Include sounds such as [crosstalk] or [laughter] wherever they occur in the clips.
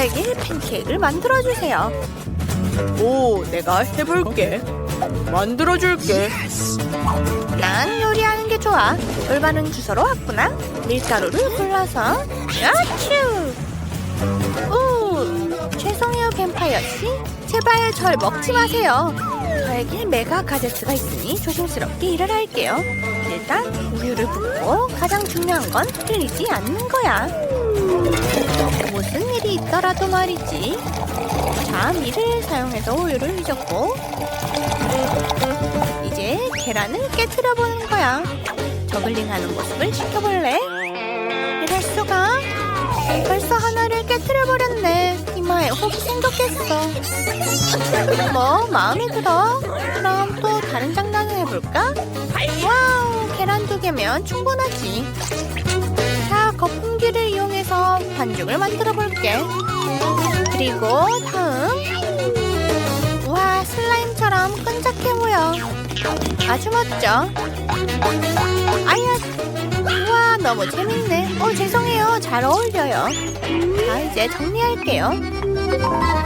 저에게 팬케이크를 만들어주세요. 오, 내가 해볼게. 만들어줄게. 난 요리하는 게 좋아. 올바른 주소로 왔구나. 밀가루를 골라서 야츄. 오, 죄송해요 뱀파이어 씨. 제발 절 먹지 마세요. 저에게 메가 가제트가 있으니 조심스럽게 일을 할게요. 일단 우유를 붓고 가장 중요한 건 흘리지 않는 거야. 무슨 일이 있더라도 말이지. 자, 밀을 사용해서 우유를 휘젓고 이제 계란을 깨트려 보는 거야. 저글링 하는 모습을 지켜볼래? 이럴 수가? 벌써 하나를 깨트려 버렸네. 이마에 혹이 생겼겠어. 뭐 마음에 들어? 그럼 또 다른 장난을 해볼까? 와우, 계란 두 개면 충분하지. 자, 거품기를 이용해서 반죽을 만들어 볼게. 그리고 다음 와 슬라임처럼 끈적해 보여 아주 멋져 아야 우와 너무 재밌네 어 죄송해요 잘 어울려요 자 이제 정리할게요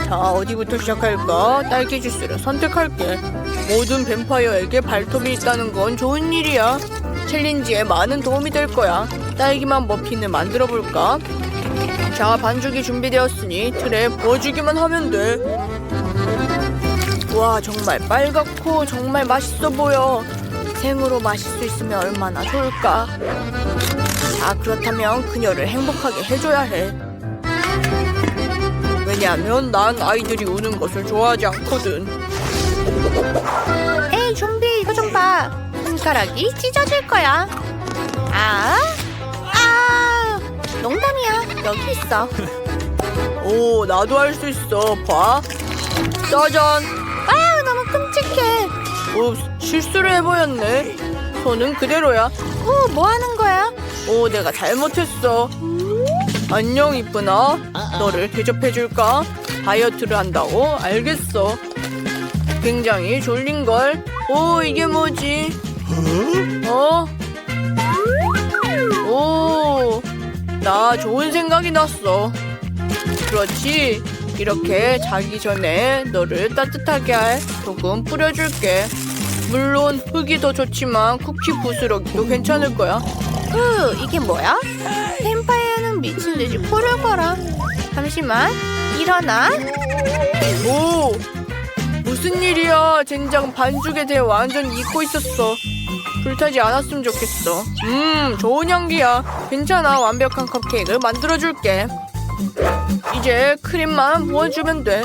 자, 어디부터 시작할까? 딸기 주스를 선택할게. 모든 뱀파이어에게 발톱이 있다는 건 좋은 일이야. 챌린지에 많은 도움이 될 거야. 딸기맛 머핀을 만들어 볼까? 자, 반죽이 준비되었으니 틀에 부어주기만 하면 돼. 와, 정말 빨갛고 정말 맛있어 보여. 생으로 마실 수 있으면 얼마나 좋을까? 자, 그렇다면 그녀를 행복하게 해줘야 해. 왜냐하면 난 아이들이 우는 것을 좋아하지 않거든. 손가락이 찢어질 거야 아, 아 농담이야 여기 있어 오, 나도 할 수 있어. 봐. 짜잔. 아유 너무 끔찍해 오, 실수를 해버렸네. 손은 그대로야. 오, 뭐 하는 거야? 오, 내가 잘못했어. 안녕, 이쁘나. 너를 대접해줄까? 다이어트를 한다고? 알겠어. 굉장히 졸린걸? 오, 이게 뭐지? 어? 오, 나 좋은 생각이 났어. 그렇지. 이렇게 자기 전에 너를 따뜻하게 할 소금 뿌려줄게. 물론 흙이 더 좋지만 쿠키 부스러기도 괜찮을 거야. 흐, 이게 뭐야? 뱀파이어는 미친 듯이 코를 걸어. 잠시만, 일어나. 오! 무슨 일이야? 젠장 반죽에 대해 완전 잊고 있었어. 불타지 않았으면 좋겠어. 음, 좋은 향기야. 괜찮아. 완벽한 컵케이크를 만들어줄게. 이제 크림만 부어주면 돼.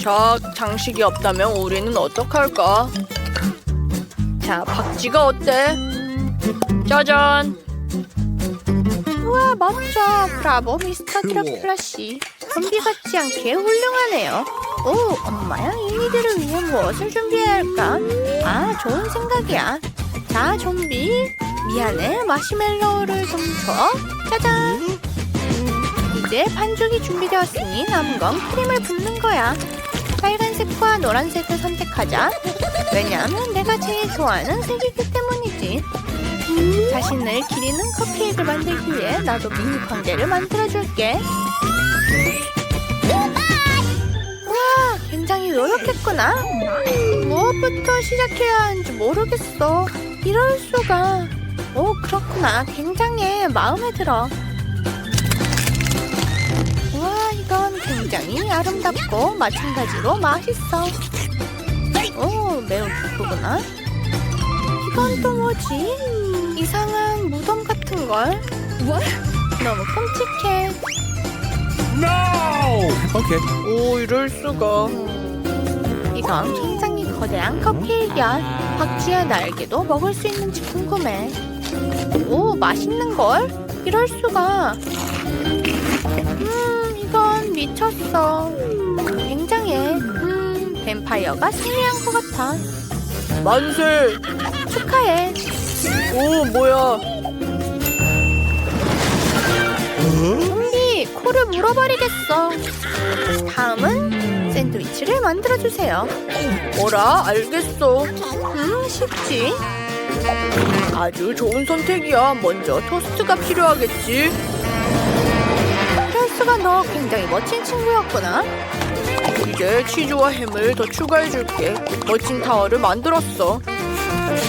자, 장식이 없다면 우리는 어떡할까? 자, 박쥐가 어때? 짜잔! 우와, 멋져. 브라보, 미스터 씨. 좀비 같지 않게 훌륭하네요. 오, 엄마야, 이니들을 위해 무엇을 준비해야 할까? 아, 좋은 생각이야. 자, 좀비. 미안해, 마시멜로우를 좀 줘. 짜잔. 이제 반죽이 준비되었으니 남은 건 크림을 붓는 거야. 빨간색과 노란색을 선택하자. 왜냐하면 내가 제일 좋아하는 색이기 때문이지. 자신을 기리는 컵케이크를 만들기 위해 나도 미니 관계를 만들어줄게. 굉장히 노력했구나. 무엇부터 시작해야 하는지 모르겠어. 이럴 수가. 오, 그렇구나. 굉장해. 마음에 들어. 와, 이건 굉장히 아름답고 마찬가지로 맛있어. 오, 매우 기쁘구나. 이건 또 뭐지? 이상한 무덤 같은 걸. 너무 끔찍해. No! Okay. 오, 이럴 수가. 이건 굉장히 거대한 컵케이크야. 박쥐의 날개도 먹을 수 있는지 궁금해. 오, 맛있는 걸? 이럴 수가. 음, 이건 미쳤어. 굉장해. 음, 뱀파이어가 승리한 것 같아. 만세! 축하해. 오, 뭐야. 좀비 코를 물어버리겠어. 다음은 샌드위치를 만들어주세요. 뭐라? 알겠어. 음, 쉽지? 아주 좋은 선택이야. 먼저 토스트가 필요하겠지. 소스가 너 굉장히 멋진 친구였구나. 이제 치즈와 햄을 더 추가해줄게. 멋진 타워를 만들었어.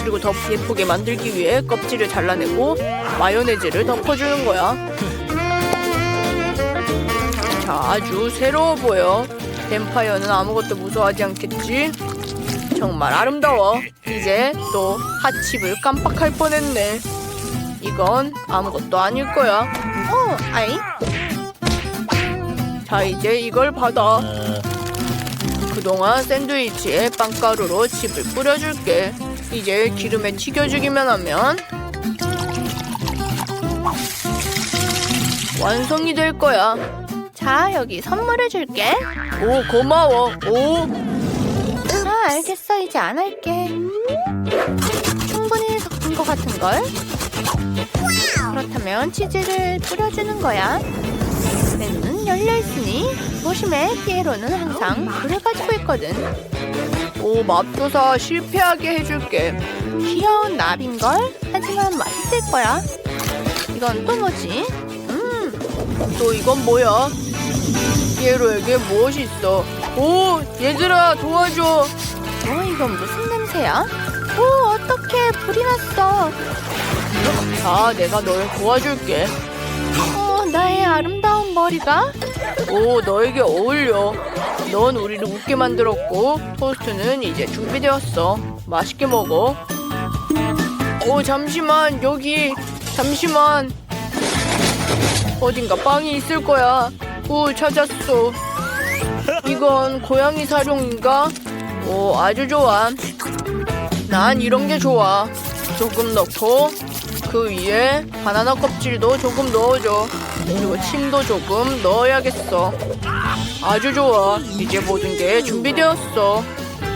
그리고 더 예쁘게 만들기 위해 껍질을 잘라내고 마요네즈를 덮어주는 거야. 자, 아주 새로워 보여. 뱀파이어는 아무것도 무서워하지 않겠지? 정말 아름다워. 이제 또 핫칩을 깜빡할 뻔했네. 이건 아무것도 아닐 거야. 어, 아이. 자, 이제 이걸 받아. 그동안 샌드위치에 빵가루로 칩을 뿌려줄게. 이제 기름에 튀겨주기만 하면 완성이 될 거야. 자, 여기 선물을 줄게. 오, 고마워. 오, 아, 알겠어. 이제 안 할게. 충분히 섞은 것 같은걸? 그렇다면 치즈를 뿌려주는 거야. 는 열려있으니 조심해. 피에로는 항상 불을 가지고 있거든. 오, 맙소사 실패하게 해줄게. 귀여운 나비인걸? 하지만 맛있을 거야. 이건 또 뭐지? 음, 또 이건 뭐야? 피에로에게 무엇이 있어? 오, 얘들아 도와줘. 어, 이건 무슨 냄새야? 오, 어떡해. 불이 났어. 자, 내가 널 도와줄게. 어, 나의 아름다운 머리가? 오, 너에게 어울려. 넌 우리를 웃게 만들었고, 토스트는 이제 준비되었어. 맛있게 먹어. 오, 잠시만, 여기, 잠시만. 어딘가 빵이 있을 거야. 오, 찾았어. 이건 고양이 사료인가? 오, 아주 좋아. 난 이런 게 좋아. 조금 넣고, 그 위에 바나나 껍질도 조금 넣어줘. 그리고 침도 조금 넣어야겠어. 아주 좋아. 이제 모든 게 준비되었어.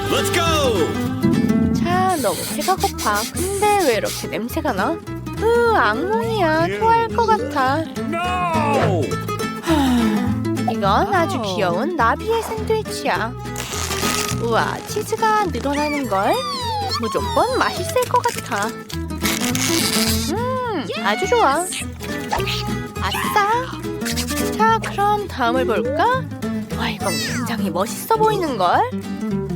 Let's go! 차, 너무 배가 고파. 근데 왜 이렇게 냄새가 나? 으, 악몽이야. 토할 것 같아. No! 이건 아주 귀여운 나비의 샌드위치야. 우와, 치즈가 늘어나는 걸. 무조건 맛있을 것 같아. 음, 아주 좋아. 아싸. 자, 그럼 다음을 볼까? 와, 이건 굉장히 멋있어 보이는 걸.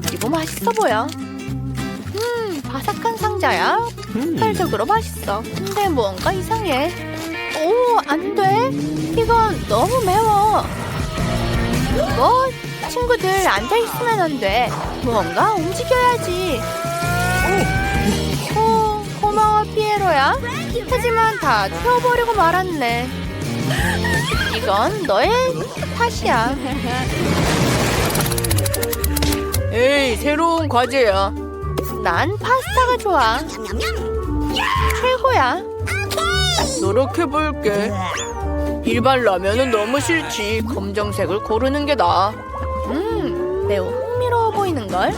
그리고 맛있어 보여. 음, 바삭한 상자야. 폭발적으로 맛있어. 근데 뭔가 이상해. 오, 안 돼. 이건 너무 매워. 뭐 친구들 앉아 있으면 안 돼. 뭔가 움직여야지. 오, 고마워 피에로야. 하지만 다 태워버리고 말았네. 이건 너의 탓이야. 에이, 새로운 과제야. 난 파스타가 좋아. 최고야. 노력해볼게. 일반 라면은 너무 싫지. 검정색을 고르는 게 나아. 음, 매우 흥미로워 보이는 걸.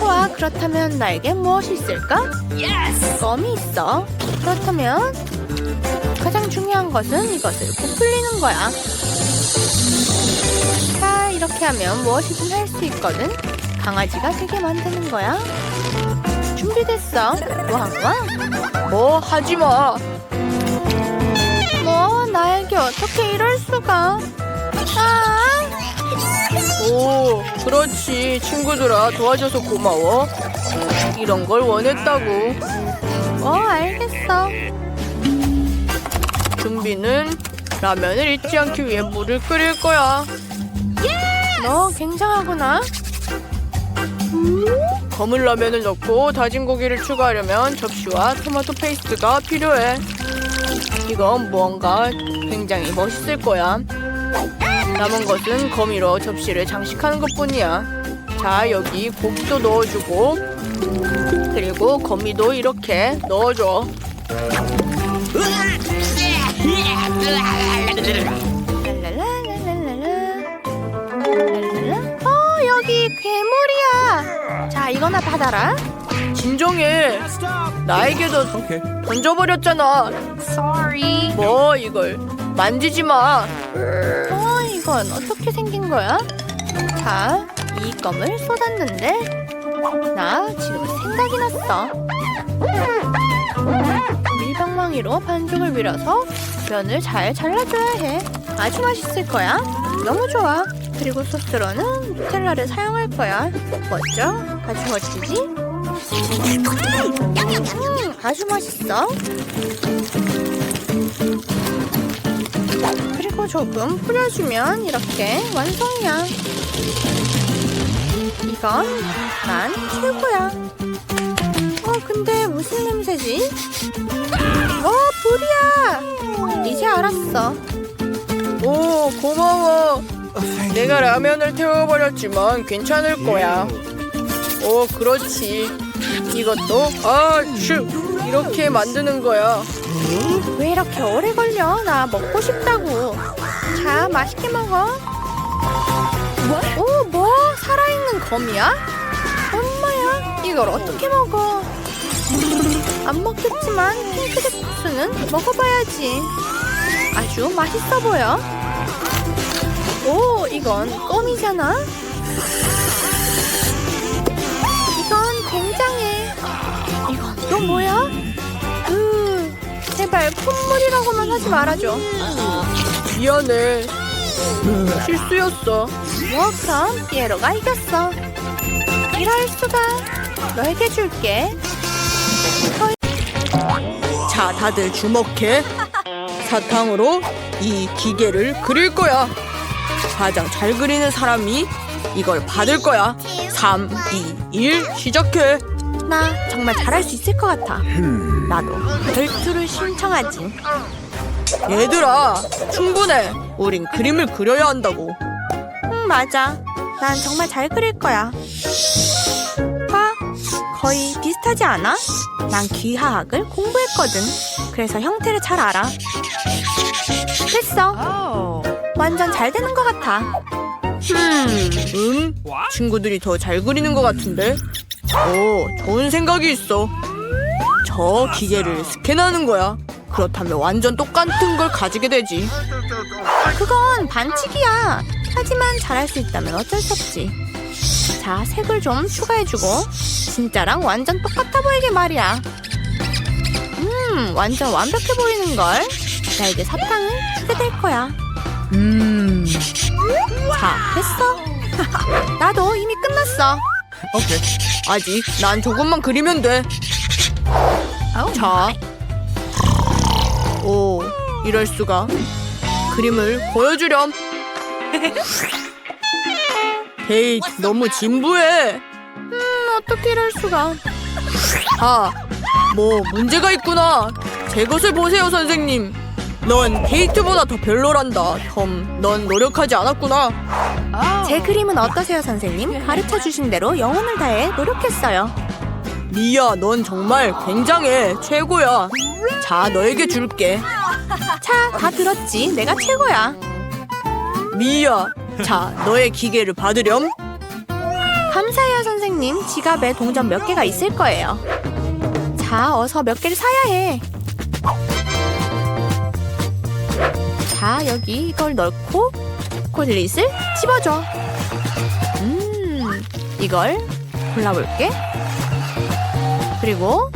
좋아, 그렇다면 나에게 무엇이 있을까? 껌이 있어. 그렇다면 가장 중요한 것은 이것을 부풀리는 거야. 자, 이렇게 하면 무엇이든 할 수 있거든. 강아지가 되게 만드는 거야. 준비됐어. 뭐한 거야? 뭐, 하지 마. 뭐 나에게 어떻게 이럴 수가? 아, 오, 그렇지. 친구들아, 도와줘서 고마워. 이런 걸 원했다고. 뭐 알겠어. 준비는 라면을 잊지 않기 위해 물을 끓일 거야. 너 굉장하구나. 검은 라면을 넣고 다진 고기를 추가하려면 접시와 토마토 페이스트가 필요해. 이건 무언가 굉장히 멋있을 거야. 남은 것은 거미로 접시를 장식하는 것뿐이야. 자, 여기 고기도 넣어주고 그리고 거미도 이렇게 넣어줘. 어, 여기 괴물이야. 자, 이거나 받아라. 진정해. 나에게도. 던져버렸잖아. Sorry. 뭐 이걸 만지지 마. 어, 이건 어떻게 생긴 거야? 자, 이 껌을 쏟았는데 나 지금 생각이 났어. 밀방망이로 반죽을 밀어서 면을 잘 잘라줘야 해. 아주 맛있을 거야. 너무 좋아. 그리고 소스로는 누텔라를 사용할 거야. 멋져? 아주 멋지지? 음, 아주 맛있어. 그리고 조금 뿌려주면 이렇게 완성이야. 이건 난 최고야. 어, 근데 무슨 냄새지? 어, 불이야! 이제 알았어. 오, 고마워. 내가 라면을 태워버렸지만 괜찮을 거야. 오, 그렇지. 이것도, 아, 슈! 이렇게 만드는 거야. 왜 이렇게 오래 걸려? 나 먹고 싶다고. 자, 맛있게 먹어. 오, 뭐? 살아있는 거미야? 엄마야, 이걸 어떻게 먹어? 안 먹겠지만 핑크색 국수는 먹어봐야지. 아주 맛있어 보여. 오, 이건 껌이잖아. 또 뭐야? 으, 제발 콧물이라고만 하지 말아줘. 미안해. 실수였어. 뭐 그럼 피에로가 이겼어. 이럴 수가. 너에게 줄게. 자, 다들 주목해. 사탕으로 이 기계를 그릴 거야. 가장 잘 그리는 사람이 이걸 받을 거야. 3, 2, 1, 시작해. 나 정말 잘할 수 있을 것 같아. 나도 결투를 신청하지. 얘들아, 충분해. 우린 그림을 그려야 한다고. 응 맞아. 난 정말 잘 그릴 거야. 봐, 거의 비슷하지 않아? 난 기하학을 공부했거든. 그래서 형태를 잘 알아. 됐어. 완전 잘 되는 것 같아. 음, 친구들이 더 잘 그리는 것 같은데? 오, 좋은 생각이 있어. 저 기계를 스캔하는 거야. 그렇다면 완전 똑같은 걸 가지게 되지. 그건 반칙이야. 하지만 잘할 수 있다면 어쩔 수 없지. 자, 색을 좀 추가해주고 진짜랑 완전 똑같아 보이게 말이야. 음, 완전 완벽해 보이는걸. 나 이제 사탕을 주게 될 거야. 음, 자, 됐어. [laughs] 나도 이미 끝났어. Okay. 아직 난 조금만 그리면 돼. 자. 오, 이럴 수가. 그림을 보여주렴. [laughs] 헤이, 너무 진부해. 음, 어떻게 이럴 수가. 아, 뭐 문제가 있구나. 제 것을 보세요, 선생님. 넌 데이트보다 더 별로란다. 덤, 넌 노력하지 않았구나. 제 그림은 어떠세요, 선생님? 가르쳐 주신 대로 영혼을 다해 노력했어요. 미야, 넌 정말 굉장해. 최고야. 자, 너에게 줄게. 자, 다 들었지? 내가 최고야. 미야, 자, 너의 기계를 받으렴. 감사해요, 선생님. 지갑에 동전 몇 개가 있을 거예요. 자, 어서 몇 개를 사야 해. 자, 여기 이걸 넣고 초콜릿을 집어줘. 음, 이걸 골라볼게. 그리고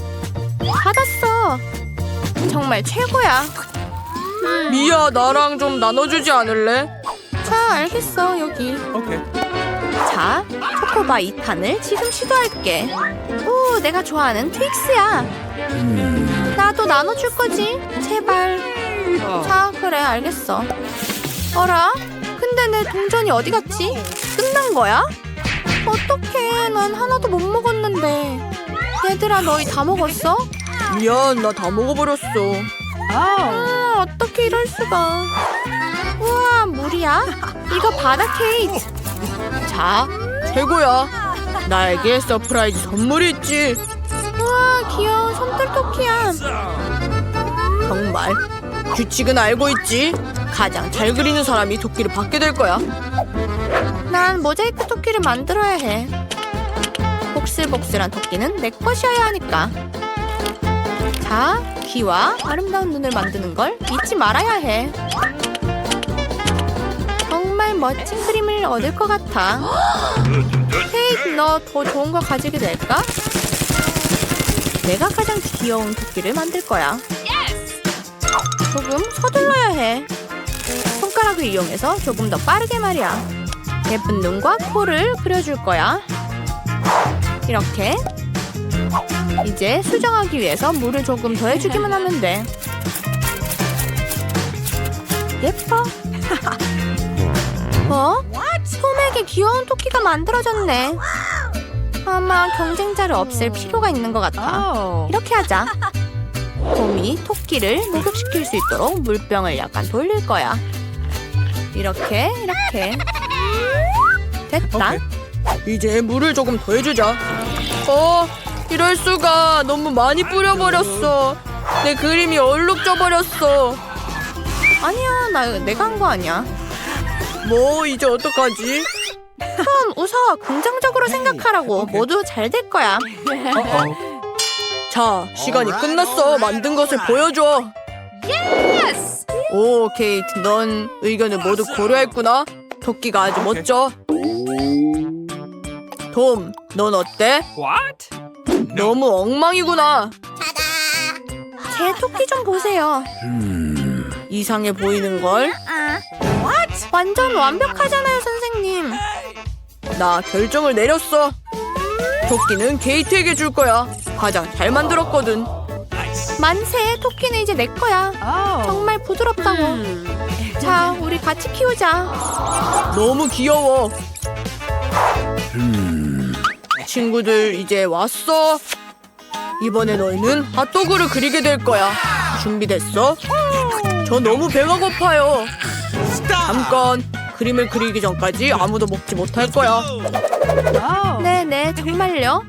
받았어. 정말 최고야. 미야, 나랑 좀 나눠주지 않을래? 자, 알겠어. 여기. Okay. 자, 초코바 2탄을 지금 시도할게. 오, 내가 좋아하는 트윅스야. 나도 나눠줄 거지? 제발. 자, 그래, 알겠어. 어라? 근데 내 동전이 어디 갔지? 끝난 거야? 어떡해, 난 하나도 못 먹었는데. 얘들아, 너희 다 먹었어? 미안, 나 다 먹어버렸어. 아, 어떻게 이럴 수가. 우와, 물이야? 이거 바다 케이크. 자, 최고야. 나에게 서프라이즈 선물이 있지. 우와, 귀여운 손톱토끼야. 정말. 규칙은 알고 있지. 가장 잘 그리는 사람이 도끼를 받게 될 거야. 난 모자이크 토끼를 만들어야 해. 복슬복슬한 토끼는 내 것이어야 하니까. 자, 귀와 아름다운 눈을 만드는 걸 잊지 말아야 해. 정말 멋진 그림을 얻을 것 같아. 케이크, 너 더 좋은 거 가지게 될까? 내가 가장 귀여운 토끼를 만들 거야. 조금 서둘러야 해. 손가락을 이용해서 조금 더 빠르게 말이야. 예쁜 눈과 코를 그려줄 거야. 이렇게. 이제 수정하기 위해서 물을 조금 더 해주기만 하면 돼. 예뻐. [laughs] 어? 톰에게 귀여운 토끼가 만들어졌네. 아마 경쟁자를 없앨 필요가 있는 것 같아. 이렇게 하자. 톰이 토끼를 목욕시킬 수 있도록 물병을 약간 돌릴 거야. 이렇게 이렇게 됐다. 이제 물을 조금 더 해주자. 어, 이럴 수가 너무 많이 뿌려버렸어. 내 그림이 얼룩져 버렸어. 아니야, 나 내가 한 거 아니야. 뭐 이제 어떡하지? 톰 웃어. 긍정적으로 생각하라고. 모두 잘 될 거야. 자, 시간이 끝났어. 만든 것을 보여줘. 오, 케이트, 넌 의견을 모두 고려했구나. 토끼가 아주 멋져. 톰, 넌 어때? What? 너무 엉망이구나. 제 토끼 좀 보세요. 이상해 보이는 걸. 완전 완벽하잖아요, 선생님. 나 결정을 내렸어. 토끼는 케이트에게 줄 거야. 가장 잘 만들었거든. 만세, 토끼는 이제 내 거야. 정말 부드럽다고. 자, 우리 같이 키우자. 너무 귀여워. 친구들 이제 왔어. 이번에 너희는 핫도그를 그리게 될 거야. 준비됐어? 저 너무 배가 고파요. 잠깐. 그림을 그리기 전까지 아무도 먹지 못할 거야. 네네, 정말요?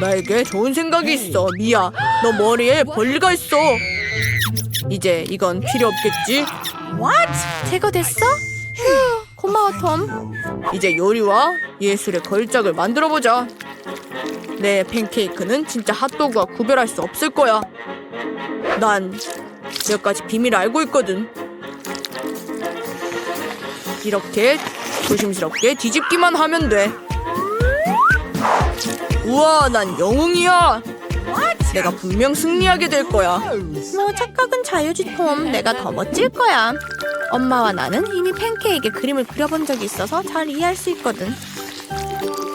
나에게 좋은 생각이 있어. 미야, 너 머리에 벌레가 있어. 이제 이건 필요 없겠지? 제거됐어? 휴, 고마워, 톰. 이제 요리와 예술의 걸작을 만들어 보자. 내 팬케이크는 진짜 핫도그와 구별할 수 없을 거야. 난 몇 가지 비밀을 알고 있거든. 이렇게 조심스럽게 뒤집기만 하면 돼. 우와, 난 영웅이야. 내가 분명 승리하게 될 거야. 뭐 착각은 자유지, 톰. 내가 더 멋질 거야. 엄마와 나는 이미 팬케이크에 그림을 그려본 적이 있어서 잘 이해할 수 있거든.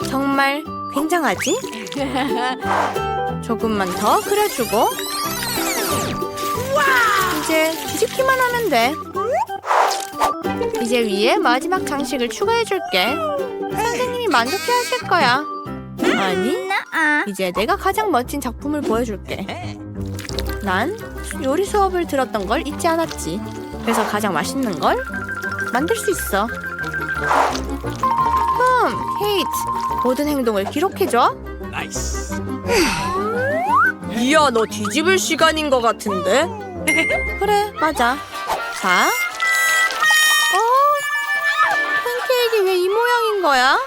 정말 굉장하지? [laughs] 조금만 더 그려주고 이제 뒤집기만 하면 돼. 이제 위에 마지막 장식을 추가해줄게. 선생님이 만족해 하실 거야. 아니, 이제 내가 가장 멋진 작품을 보여줄게. 난 요리 수업을 들었던 걸 잊지 않았지. 그래서 가장 맛있는 걸 만들 수 있어. 흠, 케이트. 모든 행동을 기록해줘. Nice. 이야, 너 뒤집을 시간인 것 같은데? 그래, 맞아. 자. 어, 팬케이크 왜 이 모양인 거야?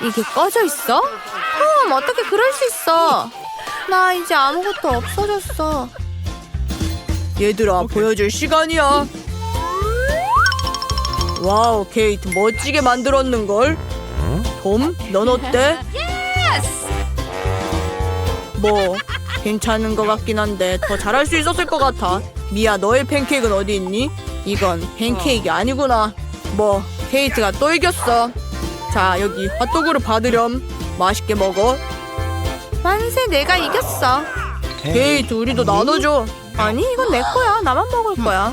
아, 이게 꺼져 있어? 흠, 어떻게 그럴 수 있어? 나 이제 아무것도 없어졌어. 얘들아 보여줄 시간이야 와우 케이트 멋지게 만들었는걸 톰, 넌 어때? 뭐 괜찮은 것 같긴 한데 더 잘할 수 있었을 것 같아 미야 너의 팬케이크는 어디 있니? 이건 팬케이크 아니구나 뭐 케이트가 또 이겼어 자 여기 핫도그를 받으렴 맛있게 먹어 만세, 내가 이겼어. 케이트 우리도 나눠줘 아니, 이건 내 거야. 나만 먹을 거야.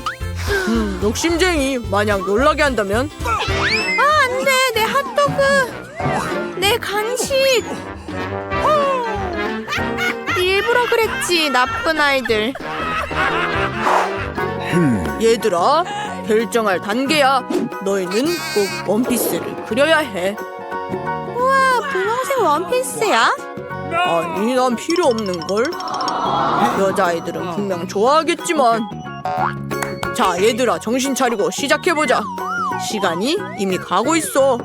음 욕심쟁이 만약 놀라게 한다면 아, 안 돼. 내 핫도그. 내 간식. 일부러 그랬지. 나쁜 아이들. 얘들아, 결정할 단계야. 너희는 꼭 원피스를 그려야 해. 우와, 분홍색 원피스야? 아니, 난 필요 없는 걸. 여자아이들은 분명 좋아하겠지만. 자, 얘들아, 정신 차리고 시작해 보자. 시간이 이미 가고 있어.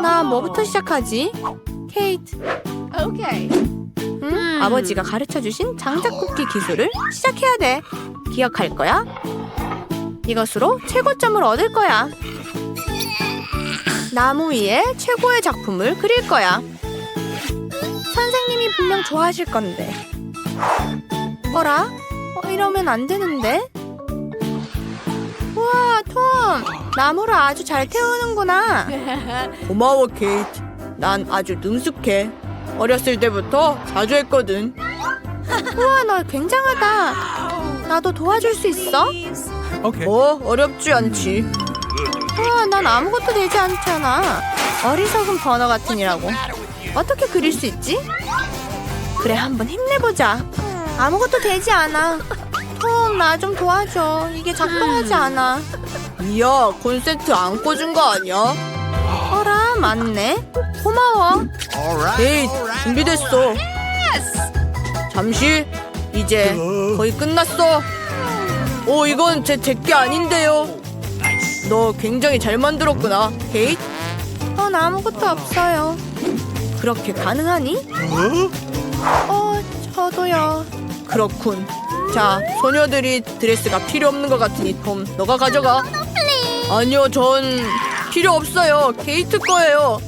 나 뭐부터 시작하지? 케이트. 오케이. 음, 아버지가 가르쳐 주신 장작 굽기 기술을 시작해야 돼. 기억할 거야? 이것으로 최고점을 얻을 거야. 나무 위에 최고의 작품을 그릴 거야. 선생님이 분명 좋아하실 건데. 어라? 어, 이러면 안 되는데? 우와, 톰! 나무를 아주 잘 태우는구나. [laughs] 고마워 케이트. 난 아주 능숙해. 어렸을 때부터 자주 했거든. 우와, 너 굉장하다. 나도 도와줄 수 있어? Okay. 어 어렵지 않지. 우와, 난 아무것도 되지 않잖아. 어리석은 버너 같으니라고. 어떻게 그릴 수 있지? 그래, 한번 힘내보자. 아무것도 되지 않아. 톰, 나 좀 도와줘. 이게 작동하지 않아. 이야 콘센트 안 꽂은 거 아니야? 어라, 맞네. 고마워. 케이트 준비됐어. 잠시 이제 거의 끝났어. 오 이건 제 제게 아닌데요. 너 굉장히 잘 만들었구나, 케이트. 전 아무것도 없어요. 그렇게 가능하니? 어, 저도요. 그렇군. 자, 소녀들이 드레스가 필요 없는 것 같으니 톰, 너가 가져가. 아니요, 전 필요 없어요. 케이트 거예요.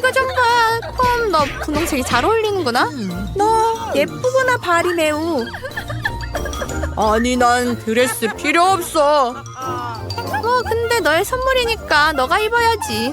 이거 좀 봐. 톰, 너 분홍색이 잘 어울리는구나. 너 예쁘구나, 발이 매우. 아니, 난 드레스 필요 없어. 뭐, 근데 너의 선물이니까 너가 입어야지.